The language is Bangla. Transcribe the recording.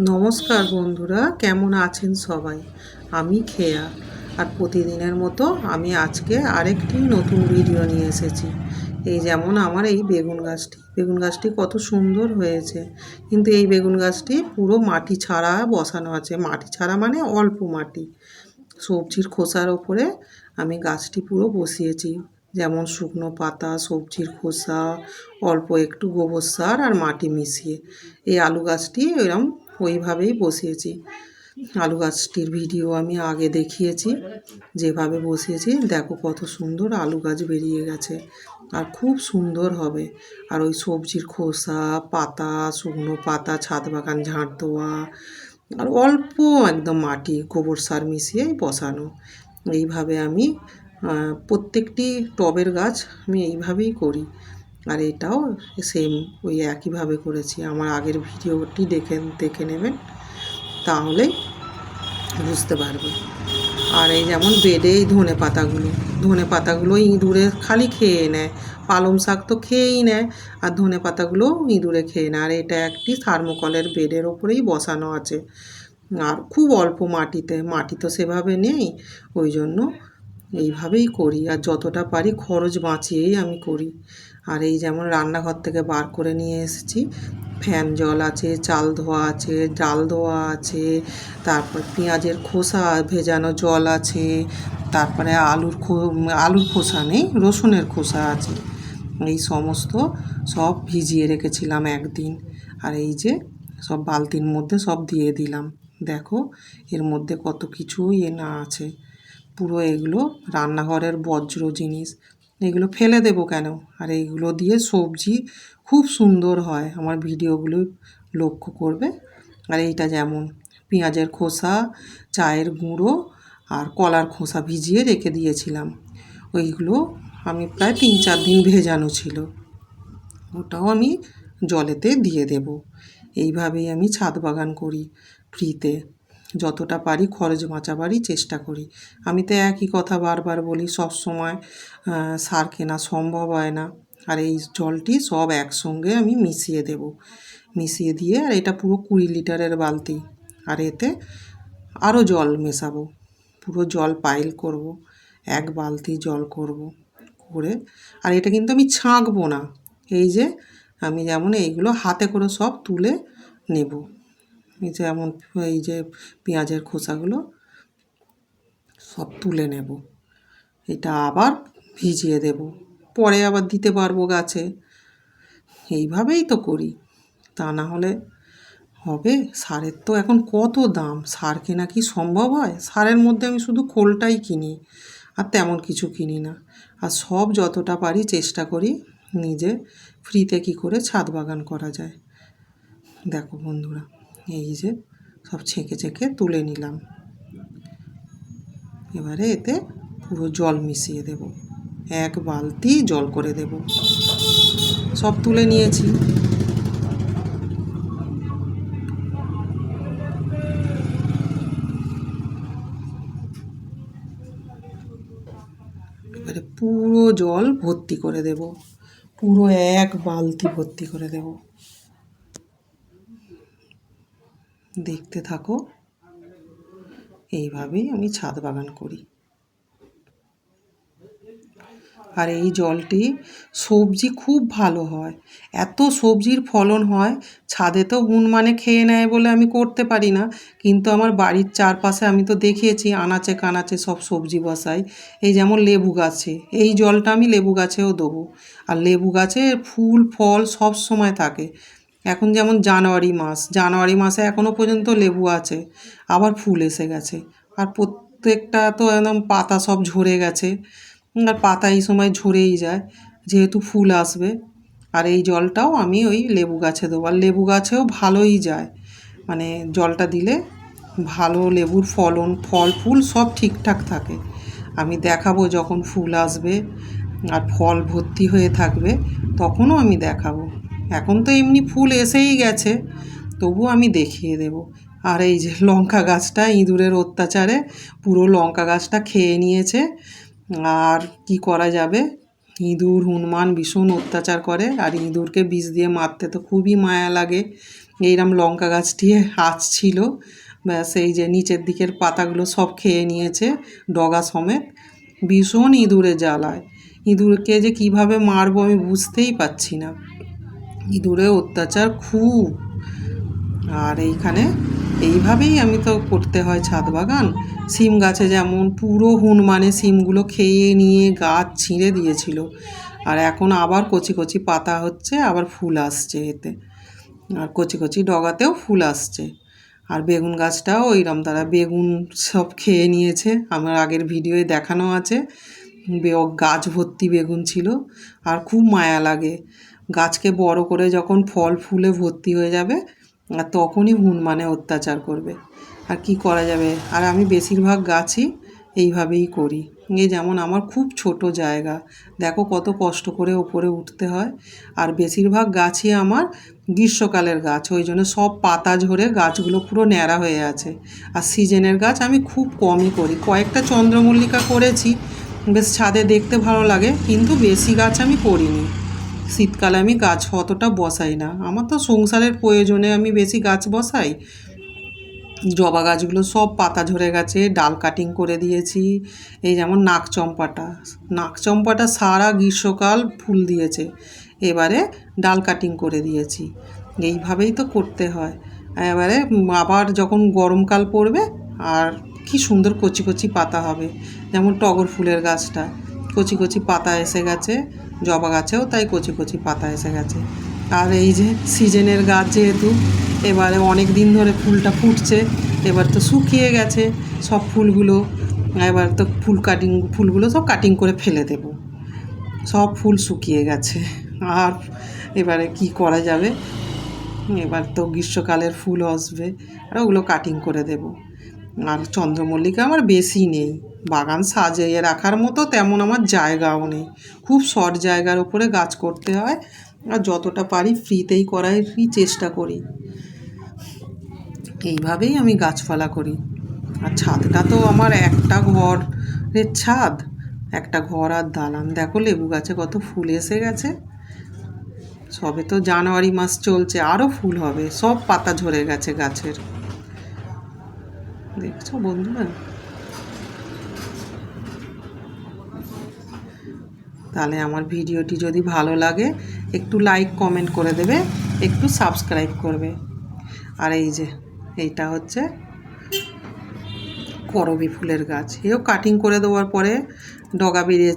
নমস্কার বন্ধুরা, কেমন আছেন সবাই? আমি খেয়া। আর প্রতিদিনের মতো আমি আজকে আরেকটি নতুন ভিডিও নিয়ে এসেছি। এই যেমন আমার এই বেগুন গাছটি। বেগুন গাছটি কত সুন্দর হয়েছে। কিন্তু এই বেগুন গাছটি পুরো মাটি ছাড়া বসানো আছে। মাটি ছাড়া মানে অল্প মাটি। সবজির খোসার ওপরে আমি গাছটি পুরো বসিয়েছি। যেমন শুকনো পাতা, সবজির খোসা, অল্প একটু গোবর সার আর মাটি মিশিয়ে। এই আলু গাছটি এরম ওইভাবেই বসিয়েছি। আলু গাছটির ভিডিও আমি আগে দেখিয়েছি, যেভাবে বসিয়েছি। দেখো কত সুন্দর আলু গাছ বেরিয়ে গেছে। আর খুব সুন্দর হবে। আর ওই সবজির খোসা, পাতা, শুকনো পাতা, ছাদ বাগান, ঝাঁট দেওয়া, আর অল্প একদম মাটি, গোবর সার মিশিয়ে বসানো। এইভাবে আমি প্রত্যেকটি টবের গাছ আমি এইভাবেই করি। আর এটাও সেম ওই একইভাবে করেছি। আমার আগের ভিডিওটি দেখে দেখে নেবেন তাহলেই বুঝতে পারবে। আর এই যেমন বেডে এই ধনে পাতাগুলো ধনে পাতাগুলো ইঁদুরে খালি খেয়ে নেয়, পালং শাক তো খেয়েই নেয়, আর ধনে পাতাগুলো ইঁদুরে খেয়ে নেয়। আর এটা একটি থার্মোকলের বেডের ওপরেই বসানো আছে। আর খুব অল্প মাটিতে, মাটি তো সেভাবে নেই, ওই জন্য এইভাবেই করি। আর যতটা পারি খরচ বাঁচিয়েই আমি করি। আর এই যেমন রান্নাঘর থেকে বার করে নিয়ে এসেছি। ফ্যান, জল আছে, চাল ধোয়া আছে, ডাল ধোয়া আছে, তারপর পেঁয়াজের খোসা ভেজানো জল আছে, তারপরে আলুর খো, আলুর খোসা নেই, রসুনের খোসা আছে। এই সমস্ত সব ভিজিয়ে রেখেছিলাম একদিন। আর এই যে সব বালতির মধ্যে সব দিয়ে দিলাম। দেখো, এর মধ্যে কত কিছু ইয়ে না আছে। পুরো এগুলো রান্নাঘরের বজ্র জিনিস। এগুলো ফেলে দেবো কেন? আর এইগুলো দিয়ে সবজি খুব সুন্দর হয়। আমার ভিডিওগুলো লক্ষ্য করবে। আর এইটা যেমন পেঁয়াজের খোসা, চায়ের গুঁড়ো আর কলার খোসা ভিজিয়ে রেখে দিয়েছিলাম। ওইগুলো আমি প্রায় তিন চার দিন ভেজানো ছিল। ওটাও আমি জলেতে দিয়ে দেব। এইভাবেই আমি ছাদ বাগান করি ফ্রিতে। যতটা পারি খরচ বাঁচাবারই চেষ্টা করি। আমি তো একই কথা বারবার বলি সব সময় সার কেনা সম্ভব হয় না। আর এই জলটি সব একসঙ্গে আমি মিশিয়ে দেব। মিশিয়ে দিয়ে আর এটা পুরো কুড়ি লিটারের বালতি। আর এতে আরও জল মেশাবো। পুরো জল পাইল করব, এক বালতি জল করব করে। আর এটা কিন্তু আমি ছাঁকবো না। এই যে আমি যেমন এইগুলো হাতে করে সব তুলে নেব। এই যেমন এই যে পেঁয়াজের খোসাগুলো সব তুলে নেব। এটা আবার ভিজিয়ে দেব। পরে আবার দিতে পারব গাছে। এইভাবেই তো করি। তা না হলে হবে? সারের তো এখন কত দাম? সার কেনা কি সম্ভব হয়? সারের মধ্যে আমি শুধু খোলটাই কিনি, আর তেমন কিছু কিনি না। আর সব যতটা পারি চেষ্টা করি নিজে ফ্রিতে কি করে ছাদ বাগান করা যায়। দেখো বন্ধুরা। এই যে সব ছেঁকে ছেঁকে তুলে নিলাম। এবারে এতে পুরো জল মিশিয়ে দেব। এক বালতি জল করে দেব। সব তুলে নিয়েছি। এবারে পুরো জল ভর্তি করে দেব। পুরো এক বালতি ভর্তি করে দেব। দেখতে থাকো। এইভাবেই আমি ছাদ বাগান করি। আর এই জলটি সবজি খুব ভালো হয়। এত সবজির ফলন হয়, ছাদে তো গুণ মানে খেয়ে নেয় বলে আমি করতে পারি না। কিন্তু আমার বাড়ির চারপাশে আমি তো দেখিয়েছি, আনাচে কানাচে সব সবজি বসাই। এই যেমন লেবু গাছে, এই জলটা আমি লেবু গাছেও দেবো। আর লেবু গাছে ফুল, ফল সব সময় থাকে। এখন যেমন জানুয়ারি মাস, জানুয়ারি মাসে এখনও পর্যন্ত লেবু আছে, আবার ফুল এসে গেছে। আর প্রত্যেকটা তো একদম পাতা সব ঝরে গেছে আর পাতা এই সময় ঝরেই যায়, যেহেতু ফুল আসবে। আর এই জলটাও আমি ওই লেবু গাছে দেবো। আর লেবু গাছেও ভালোই যায় মানে জলটা দিলে ভালো লেবুর ফলন, ফল, ফুল সব ঠিকঠাক থাকে। আমি দেখাবো যখন ফুল আসবে আর ফল ভর্তি হয়ে থাকবে, তখনও আমি দেখাবো। এখন তো এমনি ফুল এসেই গেছে তবু আমি দেখিয়ে দেব। আর এই যে লঙ্কা গাছটা, ইঁদুরের অত্যাচারে পুরো লঙ্কা গাছটা খেয়ে নিয়েছে। আর কি করা যাবে? ইঁদুর, হনুমান ভীষণ অত্যাচার করে, আর ইঁদুরকে বিষ দিয়ে মারতে তো খুবই মায়া লাগে। এইরকম লঙ্কা গাছটি ছিল, ব্যাস এই যে নিচের দিকের পাতাগুলো সব খেয়ে নিয়েছে ডগা সমেত। ভীষণ ইঁদুরে জ্বালায়। ইঁদুরকে যে কীভাবে মারবো আমি বুঝতেই পারছি না। ইঁদুরে অত্যাচার, খুব। আর এইখানে এইভাবেই আমি তো করতে হয় ছাদ বাগান। সিম গাছে যেমন পুরো হুনমানে সিমগুলো খেয়ে নিয়ে গাছ ছিঁড়ে দিয়েছিল। আর এখন আবার কচি কচি পাতা হচ্ছে, আবার ফুল আসছে এতে। আর কচি কচি ডগাতেও ফুল আসছে। আর বেগুন গাছটাও ওইরকম তারা বেগুন সব খেয়ে নিয়েছে। আমার আগের ভিডিওয়ে দেখানো আছে। গাছ ভর্তি বেগুন ছিল আর খুব মায়া লাগে। গাছকে বড় করে যখন ফল ফুলে ভর্তি হয়ে যাবে, আর তখনই হুনমানে অত্যাচার করবে। আর কি করা যাবে? আর আমি বেশিরভাগ গাছই এইভাবেই করি। এই যেমন আমার খুব ছোট জায়গা। দেখো কত কষ্ট করে ওপরে উঠতে হয়। আর বেশিরভাগ গাছই আমার গ্রীষ্মকালের গাছ, ওই জন্য সব পাতা ঝরে গাছগুলো পুরো ন্যাড়া হয়ে আছে। আর সিজনের গাছ আমি খুব কমই করি। কয়েকটা চন্দ্রমল্লিকা করেছি বেশ ছাদে দেখতে ভালো লাগে, কিন্তু বেশি গাছ আমি করিনি। শীতকালে আমি গাছ অতটা বসাই না। আমার তো সংসারের প্রয়োজনে আমি বেশি গাছ বসাই। জবা গাছগুলো সব পাতা ঝরে গেছে, ডাল কাটিং করে দিয়েছি। এই যেমন নাকচম্পাটা নাকচম্পাটা সারা গ্রীষ্মকাল ফুল দিয়েছে। এবারে ডাল কাটিং করে দিয়েছি। এইভাবেই তো করতে হয়। এবারে আবার যখন গরমকাল পড়বে, আর কি সুন্দর কচি কচি পাতা হবে। যেমন টগর ফুলের গাছটা। কচি কচি পাতা এসে গেছে, জবা গাছেও তাই কচি কচি পাতা এসে গেছে। আর এই যে সিজনের গাছ যেহেতু, এবারে অনেক দিন ধরে ফুলটা ফুটছে, এবার তো শুকিয়ে গেছে, সব ফুলগুলো, এবার তো ফুল কাটিং ফুলগুলো সব কাটিং করে ফেলে দেবো। সব ফুল শুকিয়ে গেছে। আর এবারে কি করা যাবে? এবার তো গ্রীষ্মকালের ফুল আসবে, আর ওগুলো কাটিং করে দেব। আর চন্দ্রমল্লিকা আমার বেশি নেই। বাগান সাজিয়ে রাখার মতো তেমন আমার জায়গাও নেই। খুব শর্ট জায়গার উপরে গাছ করতে হয় আর যতটা পারি ফ্রিতেই করারই চেষ্টা করি। এইভাবেই আমি গাছপালা করি। আর ছাদটা তো আমার একটা ঘরের ছাদ, একটা ঘর আর দালান। দেখো লেবু গাছে কত ফুল এসে গেছে। সবে তো জানুয়ারি মাস চলছে, আরও ফুল হবে। সব পাতা ঝরে গেছে গাছের। দেখছ বন্ধুরা? তাহলে আমার ভিডিওটি যদি ভালো লাগে, একটু লাইক কমেন্ট করে দেবে, একটু সাবস্ক্রাইব করবে। আর এই যে, এইটা হচ্ছে করবি ফুলের গাছ। এও কাটিং করে দেওয়ার পরে ডগা বেরিয়েছে